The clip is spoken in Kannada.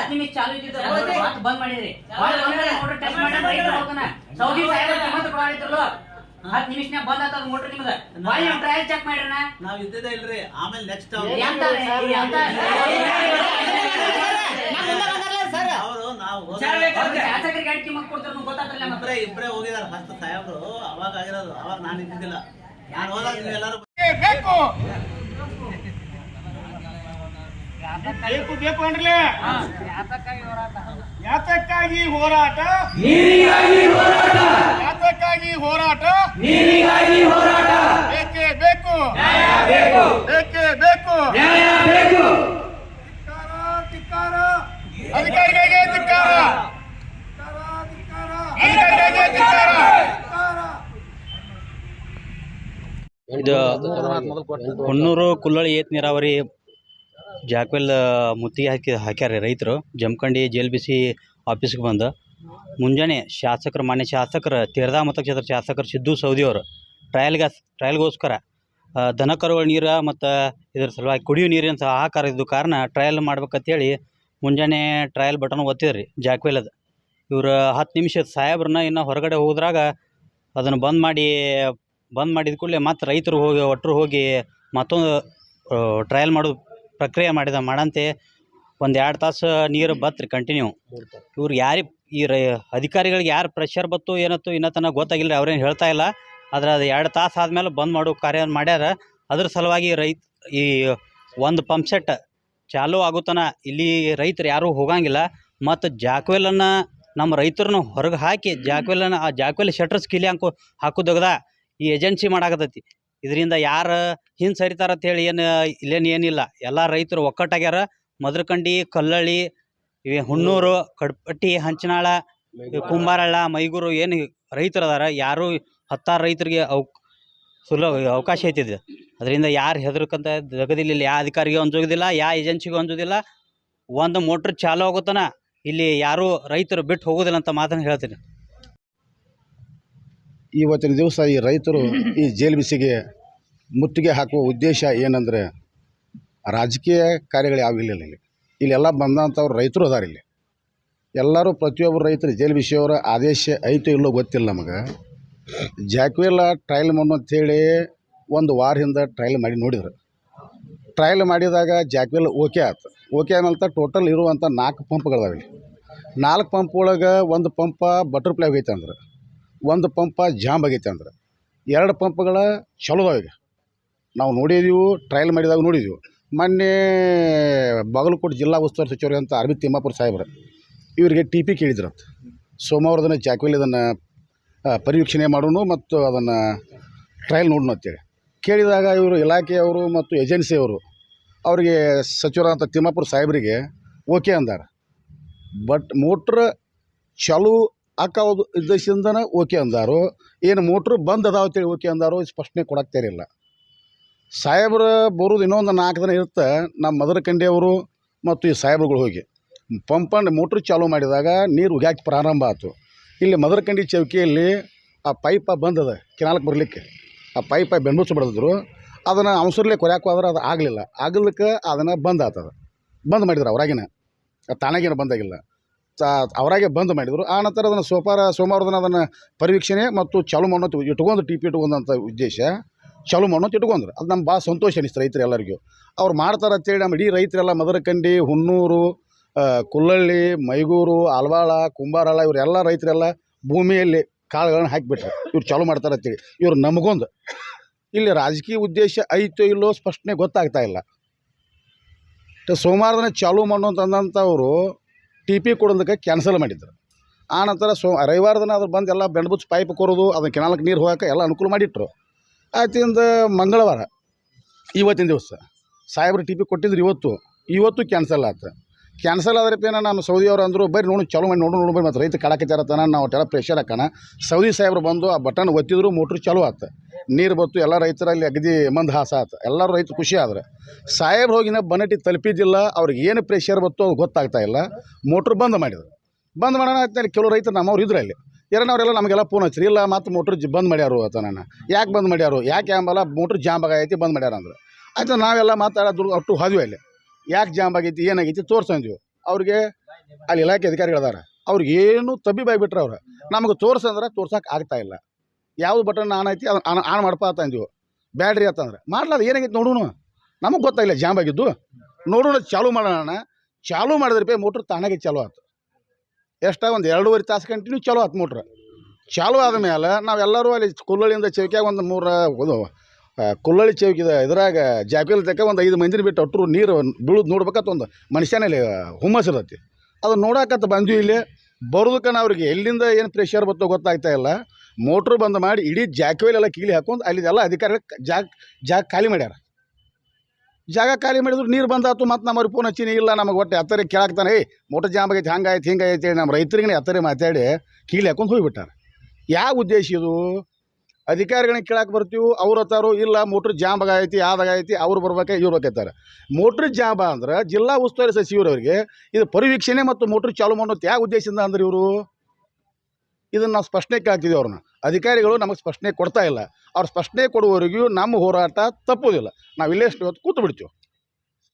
ಹತ್ತು ನಿಮಿಷ ಚಾಲು ಇದ್ದಿದ್ದು ಮಾತು ಬಂದ್ ಮಾಡಿದ್ರಿ ಮೋಟರ್ ಮಾಡಿ ರೈತ ಹೋಗ್ತಾನ ಸೌದಿ ಕಿಮ್ಮತ್ ಹತ್ತು ನಿಮಿಷನ್ಯಾಗ ಬಂದ್ ಆತದ ಮೋಟರ್ ನಿಮ್ದ ಟ್ರಯಲ್ ಚೆಕ್ ಮಾಡಿರಣ ನಾವ್ ಇದ್ದಿದ್ದೇ ಇಲ್ರಿ ಆಮೇಲೆ ನೆಕ್ಸ್ಟ್ ಅವರು ನಾವು ಶಾಸಕರಿಗೆ ಗಾಡಿ ಕಿಮ್ಮತ್ ಕೊಡ್ತಾರ ಗೊತ್ತಾಗ್ತಿಲ್ಲ ಮತ್ತೆ ಹೋಗಿದಾರ ಫಸ್ಟ್ ಸಾಹೇಬ್ರು ಅವಾಗ ಆಗಿರೋದು ಅವಾಗ ನಾನು ಇದ್ದಿದ್ದಿಲ್ಲ ನಾನು ಹೋದಾಗ ಎಲ್ಲರೂ ಬೇಕು ಬೇಕು ಬೇಕು ಅನ್ರಲೇ ಯಾತಕ್ಕಾಗಿ ಹೋರಾಟ? ಯಾತಕ್ಕಾಗಿ ಹೋರಾಟ? ಬೇಕೇ? ಬೇಕು. ಬೇಕೇ? ಬೇಕು. ಧಿಕ್ಕಾರ, ಧಿಕ್ಕಾರ. ಅಧಿಕಾರಿಗಳಿಗೆ ಧಿಕ್ಕಾರ. ಅಧಿಕಾರಿಗಳಿಗೆ ಧಿಕ್ಕಾರ. ಇದು ಹೊನ್ನೂರು ಕುಲ್ಲಳಿ ಏತ್ ನೀರಾವರಿ ಜಾಕ್ವೆಲ್ ಮುತ್ತಿಗೆ ಹಾಕಿ ಹಾಕ್ಯಾರ ರೈತರು. Jamkhandi, J L B C ಆಫೀಸ್ಗೆ ಬಂದು. ಮುಂಜಾನೆ ಶಾಸಕರು, ಮಾನ್ಯ ಶಾಸಕರು, ತೇರದಾ ಮತಕ್ಷೇತ್ರ ಶಾಸಕರು ಸಿದ್ದು ಸೌದಿ ಅವರು. ಟ್ರಯಲ್ಗೆ ಟ್ರಯಲ್ಗೋಸ್ಕರ ಗೋಸ್ಕರ ದನ ಕರುಗಳ ನೀರು ಮತ್ತು ಇದ್ರ ಸಲುವಾಗಿ ಕುಡಿಯೋ ನೀರಿನ ಸಹ ಇದ್ದು ಕಾರಣ ಟ್ರಯಲ್ ಮಾಡ್ಬೇಕಂತೇಳಿ ಮುಂಜಾನೆ ಟ್ರಯಲ್ ಬಟನ್ ಒತ್ತಿದ್ರಿ ಜಾಕ್ವೆಲ್ ಅದು ಇವರು ಹತ್ತು ನಿಮಿಷ ಸಾಹೇಬ್ರನ್ನ ಇನ್ನು ಹೊರಗಡೆ ಹೋದ್ರಾಗ ಅದನ್ನು ಬಂದ್ ಮಾಡಿ, ಬಂದ್ ಮಾಡಿದ ಕೂಡಲೇ ಮತ್ತು ರೈತರು ಹೋಗಿ ಒಟ್ಟರು ಹೋಗಿ ಮತ್ತೊಂದು ಟ್ರಯಲ್ ಮಾಡೋ ಪ್ರಕ್ರಿಯೆ ಮಾಡಿದ ಮಾಡಂತೆ ಒಂದು ಎರಡು ತಾಸು ನೀರು ಬತ್ರಿ ಕಂಟಿನ್ಯೂ ಇವ್ರು ಯಾರಿ ಈ ರೈ ಅಧಿಕಾರಿಗಳಿಗೆ ಯಾರು ಪ್ರೆಷರ್ ಬತ್ತು ಏನತ್ತು ಇನ್ನತನ ತನಕ ಗೊತ್ತಾಗಿಲ್ಲ ಅವ್ರೇನು ಹೇಳ್ತಾ ಇಲ್ಲ. ಆದ್ರೆ ಅದು ಎರಡು ತಾಸು ಆದಮೇಲೆ ಬಂದ್ ಮಾಡೋ ಕಾರ್ಯ ಮಾಡ್ಯಾರ. ಅದ್ರ ಸಲುವಾಗಿ ರೈತ ಈ ಒಂದು ಪಂಪ್ ಸೆಟ್ ಚಾಲೂ ಆಗುತ್ತನ. ಇಲ್ಲಿ ರೈತರು ಯಾರೂ ಹೋಗಂಗಿಲ್ಲ. ಮತ್ತು ಜಾಕ್ವೆಲನ್ನು ನಮ್ಮ ರೈತರನ್ನ ಹೊರಗೆ ಹಾಕಿ ಜಾಕ್ವೆಲನ್ನು ಆ ಜಾಕ್ವೆಲ್ ಶಟರ್ಸ್ ಕಿಲಿ ಹಾಕೋ ಹಾಕೋದಗದ ಈ ಏಜೆನ್ಸಿ ಮಾಡಾಕತ್ತೈತಿ. ಇದರಿಂದ ಯಾರು ಹಿಂದೆ ಸರಿತಾರ ಅಂತೇಳಿ ಏನು, ಇಲ್ಲೇನು ಏನಿಲ್ಲ. ಎಲ್ಲ ರೈತರು ಒಕ್ಕಟ್ಟಾಗ್ಯಾರ ಮದ್ರಕಂಡಿ, ಕಲ್ಲಳ್ಳಿ, ಇವೆ ಹುಣ್ಣೂರು, ಕಡ್ಪಟ್ಟಿ, ಹಂಚನಾಳ, ಕುಂಬಾರಳ್ಳ, ಮೈಗೂರು ಏನು ರೈತರು ಅದಾರ. ಯಾರು ಹತ್ತಾರು ರೈತರಿಗೆ ಅವ್, ಸುಲಭ ಅವಕಾಶ ಐತಿದೆ ಅದರಿಂದ ಯಾರು ಹೆದರ್ಕಂತ ಜಗದಿಲ್ಲ ಯಾವ ಅಧಿಕಾರಿಗೆ ಅಂಜೋದಿಲ್ಲ ಯಾವ ಏಜೆನ್ಸಿಗೂ ಅಂಜೋದಿಲ್ಲ. ಒಂದು ಮೋಟ್ರ್ ಚಾಲು ಆಗುತ್ತಾನ ಇಲ್ಲಿ ಯಾರು ರೈತರು ಬಿಟ್ಟು ಹೋಗೋದಿಲ್ಲ ಅಂತ ಮಾತನ್ನು ಹೇಳ್ತೀನಿ. ಇವತ್ತಿನ ದಿವಸ ಈ ರೈತರು ಈ ಜೇಲ್ ಬಿಸಿಗೆ ಮುತ್ತಿಗೆ ಹಾಕುವ ಉದ್ದೇಶ ಏನಂದರೆ ರಾಜಕೀಯ ಕಾರ್ಯಗಳು ಯಾವಿಲ್ಲ ಇಲ್ಲಿ. ಇಲ್ಲೆಲ್ಲ ಬಂದಂಥವ್ರು ರೈತರು ಅದಾರ ಇಲ್ಲಿ. ಎಲ್ಲರೂ ಪ್ರತಿಯೊಬ್ಬರು ರೈತರು ಜೇಲ್ ಬಿಸಿಯವರ ಆದೇಶ ಐತೋ ಇಲ್ಲೋ ಗೊತ್ತಿಲ್ಲ ನಮಗೆ. ಜಾಕ್ವೆಲ್ಲ ಟ್ರಯಲ್ ಮನ್ನು ಅಂಥೇಳಿ ಒಂದು ವಾರ ಹಿಂದೆ ಟ್ರಯಲ್ ಮಾಡಿ ನೋಡಿದ್ರು. ಟ್ರಯಲ್ ಮಾಡಿದಾಗ ಜಾಕ್ವೆಲ್ ಓಕೆ ಆಯ್ತು. ಓಕೆ ಆಮೇಲೆ ಟೋಟಲ್ ಇರುವಂಥ ನಾಲ್ಕು ಪಂಪ್ಗಳಿದಾವೆ ಇಲ್ಲಿ. ನಾಲ್ಕು ಪಂಪ್ ಒಳಗೆ ಒಂದು ಪಂಪ ಬಟರ್ಫ್ಲೈ ಹೋಗೈತೆ ಅಂದ್ರೆ. ಒಂದು ಪಂಪ ಜಾಮ್ ಆಗೈತೆ ಅಂದ್ರೆ ಎರಡು ಪಂಪ್ಗಳ ಚಲೋ ಈಗ. ನಾವು ನೋಡಿದೀವಿ ಟ್ರಯಲ್ ಮಾಡಿದಾಗ ನೋಡಿದೀವಿ. ಮೊನ್ನೆ ಬಾಗಲಕೋಟೆ ಜಿಲ್ಲಾ ಉಸ್ತುವಾರಿ ಸಚಿವರು ಅಂತ ಅರವಿಂದ್ ತಿಮ್ಮಾಪುರ ಸಾಹೇಬ್ರು ಇವರಿಗೆ ಟಿ ಪಿ ಕೇಳಿದ್ರಂತ ಸೋಮವಾರ ಅದನ್ನು ಜಾಕ್ವೆಲ್ ಅದನ್ನು ಪರಿವೀಕ್ಷಣೆ ಮಾಡೋಣ ಮತ್ತು ಅದನ್ನು ಟ್ರಯಲ್ ನೋಡೋಣ ಅಂತೇಳಿ. ಕೇಳಿದಾಗ ಇವರು ಇಲಾಖೆಯವರು ಮತ್ತು ಏಜೆನ್ಸಿಯವರು ಅವರಿಗೆ ಸಚಿವರಾದಂಥ ತಿಮ್ಮಾಪುರ ಸಾಹೇಬರಿಗೆ ಓಕೆ ಅಂದಾರೆ. ಬಟ್ ಮೋಟ್ರ್ ಚಾಲು ಹಾಕೋದು ಉದ್ದೇಶದಿಂದನೇ ಓಕೆ ಅಂದಾರು. ಏನು ಮೋಟ್ರು ಬಂದ್ ಅದಾವ ಅಂತೇಳಿ ಓಕೆ ಅಂದಾರು. ಸ್ಪಷ್ಟನೆ ಕೊಡಕ್ಕೆ ತಯಾರಿಲ್ಲ ಸಾಹೇಬ್ರು ಬರೋದು ಇನ್ನೊಂದು ನಾಲ್ಕು ದಿನ ಇರುತ್ತೆ. ನಮ್ಮ ಮದರಕಂಡಿ ಅವರು ಮತ್ತು ಈ ಸಾಹೇಬ್ರುಗಳು ಹೋಗಿ. ಪಂಪನ್ನು ಮೋಟ್ರ್ ಚಾಲು ಮಾಡಿದಾಗ ನೀರು ಉಗ್ಯಾಕೆ ಪ್ರಾರಂಭ ಆಯಿತು ಇಲ್ಲಿ ಮದರಕಂಡಿ ಚೌಕಿಯಲ್ಲಿ ಆ ಪೈಪ ಬಂದದ ಕೆನಾಲಕ್ಕೆ ಬರಲಿಕ್ಕೆ. ಆ ಪೈಪ ಬೆನ್ನುಚ್ಚ ಬಡಿದ್ರು ಅದನ್ನು ಅವಸರಲೆ ಕೊರ್ಯಾಕೆ ಹೋದ್ರೆ ಅದು ಆಗಲಿಲ್ಲ. ಆಗಲಿಕ್ಕೆ ಅದನ್ನು ಬಂದ್ ಆತದ. ಬಂದ್ ಮಾಡಿದ್ರು ಅವರಾಗಿನ ತಾನಾಗೇನು ಬಂದಾಗಿಲ್ಲ ಅವರಾಗೆ ಬಂದ್ ಮಾಡಿದರು. ಆ ನಂತರ ಅದನ್ನು ಸೋಮವಾರ ದಿನ ಅದನ್ನು ಪರಿವೀಕ್ಷಣೆ ಮತ್ತು ಚಾಲು ಮಾಡೋದು ಇಟ್ಕೊಂಡು ಟಿ ಪಿ ಇಟ್ಕೊಂಡಂಥ ಉದ್ದೇಶ ಚಾಲು ಮಾಡೋದು ಇಟ್ಕೊಂಡ್ರು ಅದು ನಮ್ಮ ಭಾಳ ಸಂತೋಷ ಅನಿಸ್ತು ರೈತರು ಎಲ್ಲರಿಗೂ. ಅವ್ರು ಮಾಡ್ತಾರೆ ಅಂತೇಳಿ ನಮ್ಮ ಇಡೀ ರೈತರೆಲ್ಲ ಮದರಕಂಡಿ, ಹುನ್ನೂರು ಕುಲ್ಲಳ್ಳಿ, ಮೈಗೂರು, ಆಲ್ವಾಳ ಕುಂಬಾರಳ ಇವರೆಲ್ಲ ರೈತರೆಲ್ಲ ಭೂಮಿಯಲ್ಲಿ ಕಾಳುಗಳನ್ನ ಹಾಕಿಬಿಟ್ರು. ಇವ್ರು ಚಾಲು ಮಾಡ್ತಾರೆ ಅಂತೇಳಿ ಇವ್ರು ನಮಗೊಂದು. ಇಲ್ಲಿ ರಾಜಕೀಯ ಉದ್ದೇಶ ಐತೋ ಇಲ್ಲೋ ಸ್ಪಷ್ಟನೆ ಗೊತ್ತಾಗ್ತಾ ಇಲ್ಲ. ಸೋಮವಾರ ದಿನ ಚಾಲು ಮಾಡು ಅಂತಂದಂಥವ್ರು ಟಿ ಪಿ ಕೊಡೋದಕ್ಕೆ ಕ್ಯಾನ್ಸಲ್ ಮಾಡಿದ್ರು. ಆ ನಂತರ ಸೋ ರವಿವಾರ ಅದ್ರ ಬಂದು ಎಲ್ಲ ಬೆಂಡ್ಬುಚ್ಚು ಪೈಪ್ ಕೊರೋದು, ಅದನ್ನ ಕೆನಾಲಕ್ಕೆ ನೀರು ಹೋಗಕ್ಕೆ ಎಲ್ಲ ಅನುಕೂಲ ಮಾಡಿಟ್ರು. ಆಯ್ತಿಂದ ಮಂಗಳವಾರ, ಇವತ್ತಿನ ದಿವಸ. ಸಾಹೇಬ್ರು ಟಿ ಪಿ ಕೊಟ್ಟಿದ್ರು ಇವತ್ತು ಇವತ್ತು ಕ್ಯಾನ್ಸಲ್ ಆಯ್ತು ಕ್ಯಾನ್ಸಲ್ ಆದ್ರೆ ಪೇನ ನಾನು ಸೌದಿ ಅವರು ಅಂದರು ಬರ್ರಿ ನೋಡಿ, ಚಾಲು ಮಾಡಿ ನೋಡು, ನೋಡಿ ಮತ್ತು ರೈತ ಕಾಡಕತ್ತಾರತನ ನಾವು ಟೆಲ ಪ್ರೆಷರ್ ಹಾಕೋಣ. ಸೌದಿ ಸಾಹೇಬ್ರು ಬಂದು ಆ ಬಟನ್ ಒತ್ತಿದ್ರು ಮೋಟ್ರ್ ಚಾಲು ಆಯ್ತು ನೀರು ಬತ್ತು, ಎಲ್ಲ ರೈತರಲ್ಲಿ ಅಗದಿ ಮಂದ ಹಾಸ ಆಯ್ತು ಎಲ್ಲರೂ ರೈತರು ಖುಷಿ ಆದ್ರೆ. ಸಾಹೇಬ್ರು ಹೋಗಿನ ಬನಟಿ ತಲುಪಿದ್ದಿಲ್ಲ, ಅವ್ರಿಗೆ ಏನು ಪ್ರೆಷರ್ ಬತ್ತು ಅದು ಗೊತ್ತಾಗ್ತಾ ಇಲ್ಲ. ಮೋಟ್ರ್ ಬಂದ್ ಮಾಡಿದ್ರು. ಬಂದ್ ಮಾಡೋಣ ಆಯ್ತು ಕೆಲವು ರೈತರು ನಮ್ಮವ್ರು ಇದ್ರು ಅಲ್ಲಿ. ಎರಡನವರೆಲ್ಲ ನಮಗೆಲ್ಲ ಫೋನ್ ಹಚ್ಚಿರಿ ಇಲ್ಲ ಮತ್ತು ಮೋಟ್ರ್ ಬಂದ್ ಮಾಡ್ಯಾರು ಆತ ನಾನು ಯಾಕೆ ಬಂದ್ ಮಾಡ್ಯಾರು? ಯಾಕೆ ಅಂಬಲ್ಲ ಮೋಟ್ರ್ ಜಾಮ್ ಐತಿ ಬಂದ್ ಮಾಡ್ಯಾರ ಅಂದ್ರೆ. ಆಯ್ತು ನಾವೆಲ್ಲ ಮಾತಾಡೋದು ಅಷ್ಟು ಹೋದ್ವಿ ಅಲ್ಲಿ. ಯಾಕೆ ಜಾಮ್ ಆಗೈತಿ, ಏನಾಗೈತಿ ತೋರ್ಸಂದ್ವಿ ಅವ್ರಿಗೆ ಅಲ್ಲಿ ಇಲಾಖೆ ಅಧಿಕಾರಿಗಳದಾರ ಅವ್ರಿಗೆ ಏನು ತಬ್ಬಿ ಬಾಯ್ಬಿಟ್ರೆ ಅವ್ರು. ನಮಗೆ ತೋರ್ಸಂದ್ರೆ ತೋರ್ಸಕ್ಕೆ ಆಗ್ತಾ ಇಲ್ಲ. ಯಾವ್ದು ಬಟನ್ ಆನ್ ಐತಿ, ಅದನ್ನ ಆನ್ ಆನ್ ಮಾಡಪ್ಪ ಅಂತ ಅಂದ್ವಿ. ಬ್ಯಾಡ್ರಿ ಅಂತಂದ್ರೆ ಮಾಡ್ಲಾದ ಏನಾಗೈತಿ ನೋಡೋಣ ನಮಗೆ ಗೊತ್ತಾಗಿಲ್ಲ ಜಾಮ್ ಆಗಿದ್ದು. ನೋಡೋಣ ಚಾಲೂ ಮಾಡೋಣ. ಚಾಲು ಮಾಡಿದ್ರೆ ಮೋಟ್ರ್ ತಾನಾಗೆ ಚಾಲೂ ಆಯ್ತು ಎಷ್ಟ ಒಂದು ಎರಡೂವರೆ ತಾಸು ಕಂಟಿನ್ಯೂ ಚಾಲೂ ಆಯ್ತು ಮೋಟ್ರ್ ಚಾಲು ಆದಮೇಲೆ ನಾವೆಲ್ಲರೂ ಅಲ್ಲಿ ಕುಲ್ಲಳಿಯಿಂದ ಚೌಕಿಯಾಗ ಒಂದು ಮೂರು ಇದು ಆ, ಕುಲ್ಲಳಿ ಚೌಕಿದ ಇದ್ರಾಗ ಜಾಪಿಲ್ ತಕ್ಕ ಒಂದು ಐದು ಮಂದಿನ ಬಿಟ್ಟು ಅಟ್ರು ನೀರು ಬೀಳುದು ನೋಡ್ಬೇಕತ್ತ ಒಂದು ಮನುಷ್ಯನಲ್ಲಿ ಹುಮ್ಮಸ್ ಇರತ್ತೆ. ಅದು ನೋಡಕತ್ತ ಬಂದ್ವಿ ಇಲ್ಲಿ ಬರೋದಕ್ಕೆ ಅವ್ರಿಗೆ. ಎಲ್ಲಿಂದ ಏನು ಪ್ರೆಷರ್ ಬರ್ತೋ ಗೊತ್ತಾಗ್ತಾ ಇಲ್ಲ. ಮೋಟ್ರ್ ಬಂದ್ ಮಾಡಿ ಇಡೀ ಜಾಕವೇಲ್ ಎಲ್ಲ ಕೀಲಿ ಹಾಕೊಂಡು ಅಲ್ಲಿದೆಲ್ಲ ಅಧಿಕಾರಿಗಳು ಜಾಗ ಜಾಗ ಖಾಲಿ ಮಾಡ್ಯಾರ. ಜಾಗ ಖಾಲಿ ಮಾಡಿದ್ರು ನೀರು ಬಂದಾತು ಮತ್ತು ನಮ್ಮವ್ರಿಗೆ ಫೋನ್ ಹಚ್ಚಿನಿ ಇಲ್ಲ ನಮಗೆ ಒಟ್ಟು ಎತ್ತರೆ ಕೇಳಾಕ್ತಾನೆ ಏಯ್ ಮೋಟ್ರ್ ಜಾಮ್ ಆಗೈತೆ ಹಂಗಾಯ್ತು ಹಿಂಗಾಯ್ತು ಹೇಳಿ ನಮ್ಮ ರೈತರಿಗೆ ಎತ್ತರೆ ಮಾತಾಡಿ ಕೀಲಿ ಹಾಕೊಂಡು ಹೋಗಿಬಿಟ್ಟಾರೆ. ಯಾವ ಉದ್ದೇಶ ಇದು? ಅಧಿಕಾರಿಗಳನ್ನ ಕೇಳಕ್ಕೆ ಬರ್ತೀವಿ, ಅವ್ರು ಹತ್ತಾರು ಇಲ್ಲ ಮೋಟ್ರ್ ಜಾಮ್ ಆಗೈತಿ ಯಾವ್ದಾಗೈತಿ ಅವ್ರು ಬರ್ಬೇಕು, ಇವ್ರು ಬೇಕೈತಾರೆ ಮೋಟ್ರ್ ಜಾಮ್ ಅಂದ್ರೆ ಜಿಲ್ಲಾ ಉಸ್ತುವಾರಿ ಸಚಿವರವರಿಗೆ ಇದು ಪರಿವೀಕ್ಷಣೆ ಮತ್ತು ಮೋಟ್ರ್ ಚಾಲು ಮಾಡೋದು ಯಾವ ಉದ್ದೇಶದಿಂದ ಅಂದ್ರೆ ಇವರು. ಇದನ್ನು ನಾವು ಸ್ಪಷ್ಟನೆ ಕೇಳ್ತಿದ್ದೀವಿ ಅವ್ರನ್ನ. ಅಧಿಕಾರಿಗಳು ನಮಗೆ ಸ್ಪಷ್ಟನೆ ಕೊಡ್ತಾ ಇಲ್ಲ. ಅವ್ರು ಸ್ಪಷ್ಟನೆ ಕೊಡುವವರೆಗೂ ನಮ್ಮ ಹೋರಾಟ ತಪ್ಪೋದಿಲ್ಲ. ನಾವು ಇಲ್ಲೇ ಇವತ್ತು ಕೂತು ಬಿಡ್ತೀವಿ